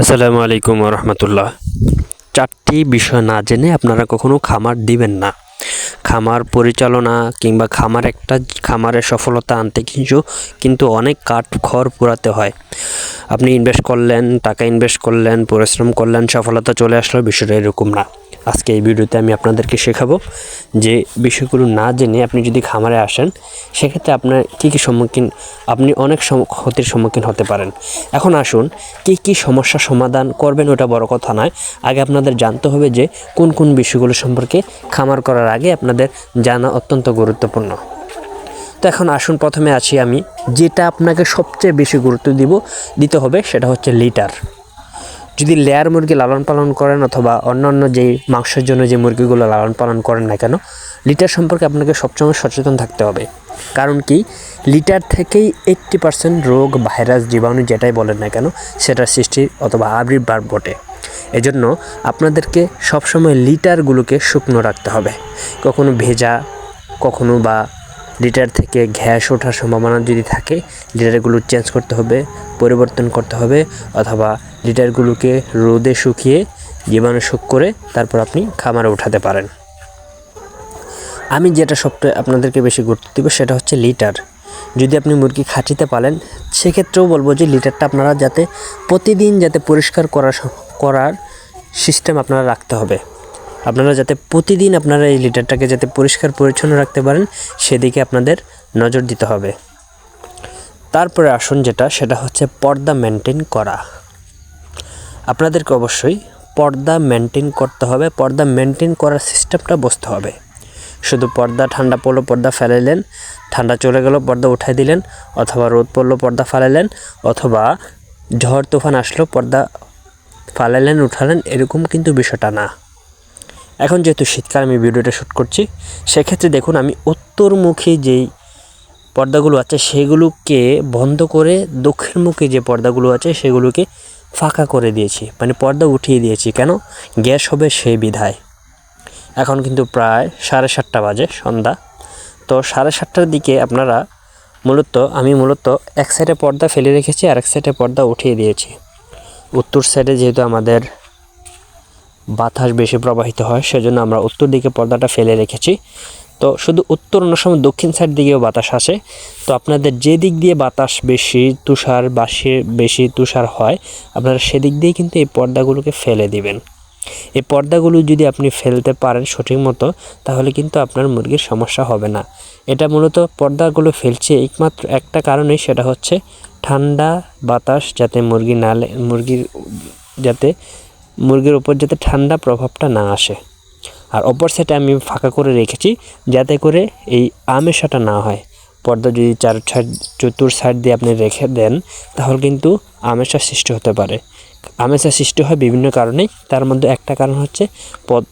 আসসালামু আলাইকুম রহমতুল্লাহ চারটি বিষয় না জেনে আপনারা কখনো খামার দিবেন না। খামার পরিচালনা কিংবা খামার একটা খামারের সফলতা আনতে কিছু, কিন্তু অনেক কাঠ খড় পোড়াতে হয়। আপনি ইনভেস্ট করলেন, টাকা ইনভেস্ট করলেন, পরিশ্রম করলেন, সফলতা চলে আসলো, বিষয়টা এরকম না। আজকে এই ভিডিওতে আমি আপনাদেরকে শেখাবো যে বিষয়গুলো না জেনে আপনি যদি খামারে আসেন, সেক্ষেত্রে আপনার কী কী সম্মুখীন, আপনি অনেক ক্ষতির সম্মুখীন হতে পারেন। এখন আসুন, কী কী সমস্যার সমাধান করবেন ওটা বড় কথা নয়। আগে আপনাদের জানতে হবে যে কোন কোন বিষয়গুলো সম্পর্কে খামার করার আগে আপনাদের জানা অত্যন্ত গুরুত্বপূর্ণ। তো এখন আসুন, প্রথমে আছি আমি। যেটা আপনাকে সবচেয়ে বেশি গুরুত্ব দিব, দিতে হবে সেটা হচ্ছে লিটার। যদি লেয়ার মুরগি লালন পালন করেন অথবা অন্যান্য যেই মাংসের জন্য যে মুরগিগুলো লালন পালন করেন না কেন লিটার সম্পর্কে আপনাকে সবসময় সচেতন থাকতে হবে। কারণ কি লিটার থেকেই এইট্টি পার্সেন্ট রোগ ভাইরাস জীবাণু যেটাই বলেন না কেন, সেটার সৃষ্টি অথবা আবির্ভাব ঘটে এজন্য আপনাদেরকে সবসময় লিটারগুলোকে শুকনো রাখতে হবে। কখনো ভেজা, কখনো বা লিটার থেকে গ্যাস ওঠার সম্ভাবনা যদি থাকে লিটারগুলো চেঞ্জ করতে হবে, পরিবর্তন করতে হবে, অথবা লিটারগুলোকে রোদে শুকিয়ে জীবাণুশুক করে তারপর আপনি খামারে উঠাতে পারেন। আমি যেটা সবচেয়ে আপনাদেরকে বেশি গুরুত্ব দেবো সেটা হচ্ছে লিটার। যদি আপনি মুরগি খাঁচিতে পালেন, সেক্ষেত্রেও বলব যে লিটারটা আপনারা যাতে প্রতিদিন যাতে পরিষ্কার করার করার সিস্টেম আপনারা রাখতে হবে। আপনারা যাতে প্রতিদিন আপনারা এই লিটারটাকে যাতে পরিষ্কার পরিচ্ছন্ন রাখতে পারেন, সেদিকে আপনাদের নজর দিতে হবে। তারপরে আসুন যেটা, সেটা হচ্ছে পর্দা মেনটেন করা। আপনাদেরকে অবশ্যই পর্দা মেনটেন করতে হবে। পর্দা মেনটেন করার সিস্টেমটা বুঝতে হবে। শুধু পর্দা ঠান্ডা পড়ল, পর্দা ফেলাইলেন, ঠান্ডা চলে গেল, পর্দা উঠাই দিলেন, অথবা রোদ পড়ল, পর্দা ফালাইলেন, অথবা ঝড় তুফান আসলো, পর্দা ফালাইলেন, উঠালেন, এরকম কিন্তু বিষয়টা না। এখন যেহেতু শীতকাল, আমি ভিডিওটা শ্যুট করছি, সেক্ষেত্রে দেখুন, আমি উত্তরমুখী যেই পর্দাগুলো আছে, সেগুলোকে বন্ধ করে দক্ষিণমুখী যে পর্দাগুলো আছে, সেগুলোকে ফাঁকা করে দিয়েছি মানে পর্দা উঠিয়ে দিয়েছি। কেন? গ্যাস হবে সেই বিধায়। এখন কিন্তু প্রায় সাড়ে সাতটা বাজে, সন্ধ্যা। তো সাড়ে সাতটার দিকে আপনারা মূলত, আমি মূলত এক সাইডে পর্দা ফেলে রেখেছি, আর এক সাইডে পর্দা উঠিয়ে দিয়েছি। উত্তর সাইডে যেহেতু আমাদের বাতাস বেশি প্রবাহিত হয়, সেজন্য আমরা উত্তর দিকে পর্দাটা ফেলে রেখেছি। তো শুধু উত্তর অন্য সময় দক্ষিণ সাইড দিকেও বাতাস আসে। তো আপনাদের যে দিক দিয়ে বাতাস বেশি, তুষার বাসি বেশি তুষার হয়, আপনারা সেদিক দিয়ে কিন্তু এই পর্দাগুলোকে ফেলে দিবেন। এই পর্দাগুলো যদি আপনি ফেলতে পারেন সঠিক মতো, তাহলে কিন্তু আপনার মুরগির সমস্যা হবে না। এটা মূলত পর্দাগুলো ফেলছে একমাত্র একটা কারণেই, সেটা হচ্ছে ঠান্ডা বাতাস যাতে মুরগি না মুরগির যাতে, মুরগির উপর যাতে ঠান্ডা প্রভাবটা না আসে। আর অপর সাইডে আমি ফাঁকা করে রেখেছি যাতে করে এই আমেশাটা না হয়। পর্দা যদি চার সাইড চতুর সাইড দিয়ে আপনি রেখে দেন, তাহলে কিন্তু আমেশা সৃষ্টি হতে পারে। আমেশা সৃষ্টি হয় বিভিন্ন কারণেই। তার মধ্যে একটা কারণ হচ্ছে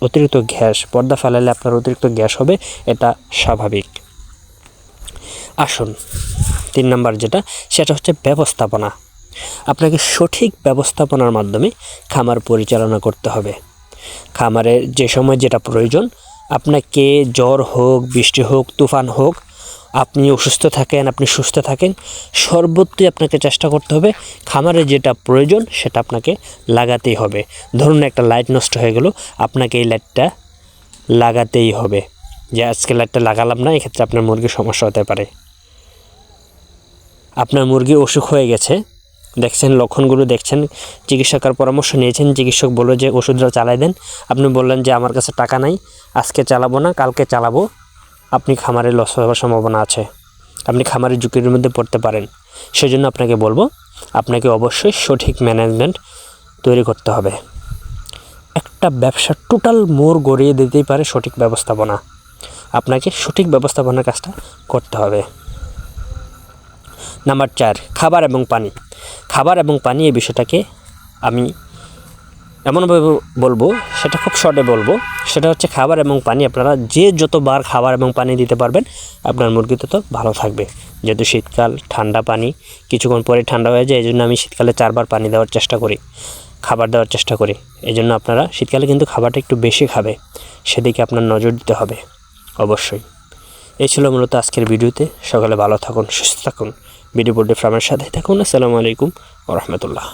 অতিরিক্ত গ্যাস। পর্দা ফেলালে আপনার অতিরিক্ত গ্যাস হবে, এটা স্বাভাবিক। আসুন, তিন নাম্বার যেটা, সেটা হচ্ছে ব্যবস্থাপনা। আপনাকে সঠিক ব্যবস্থাপনার মাধ্যমে খামার পরিচালনা করতে হবে। খামারের যে সময় যেটা প্রয়োজন, আপনাকে জ্বর হোক, বৃষ্টি হোক, তুফান হোক, আপনি অসুস্থ থাকেন, আপনি সুস্থ থাকেন, সর্বত্রই আপনাকে চেষ্টা করতে হবে। খামারে যেটা প্রয়োজন, সেটা আপনাকে লাগাতেই হবে। ধরুন একটা লাইট নষ্ট হয়ে গেল, আপনাকে এই লাইটটা লাগাতেই হবে। যে আজকে লাইটটা লাগালাম না, এক্ষেত্রে আপনার মুরগির সমস্যা হতে পারে। আপনার মুরগি অসুখ হয়ে গেছে দেখছেন, লক্ষণগুলো দেখছেন, চিকিৎসকের পরামর্শ নিয়েছেন, চিকিৎসক বলল যে ওষুধটা চালাই দেন। আপনি বললেন যে আমার কাছে টাকা নাই, আজকে চালাবো না, কালকে চালাবো। আপনি খামারে লস হওয়ার সম্ভাবনা আছে। আপনি খামারের ঝুঁকির মধ্যে পড়তে পারেন। সেজন্য আপনাকে বলব, আপনাকে অবশ্যই সঠিক ম্যানেজমেন্ট তৈরি করতে হবে। একটা ব্যবসা টোটাল মোড় গড়িয়ে দিতেই পারে সঠিক ব্যবস্থাপনা। আপনাকে সঠিক ব্যবস্থাপনার কাজটা করতে হবে। নাম্বার চার, খাবার এবং পানি। খাবার এবং পানি এই বিষয়টাকে আমি এমনভাবে বলব, সেটা খুব শর্টে বলব, সেটা হচ্ছে খাবার এবং পানি আপনারা যে যতবার খাবার এবং পানি দিতে পারবেন, আপনার মুরগি তত ভালো থাকবে। যেহেতু শীতকাল, ঠান্ডা পানি, কিছুক্ষণ পরে ঠান্ডা হয়ে যায় এই জন্য আমি শীতকালে চারবার পানি দেওয়ার চেষ্টা করি, খাবার দেওয়ার চেষ্টা করি। এই জন্য আপনারা শীতকালে কিন্তু খাবারটা একটু বেশি খাবে, সেদিকে আপনার নজর দিতে হবে, অবশ্যই। এই ছিল মূলত আজকের ভিডিওতে, সকালে ভালো থাকুন, সুস্থ থাকুন। ভিডিও বোর্ডে ফার্মের সাথে থাকুন। আসসালামু আলাইকুম রহমতুল্লাহ।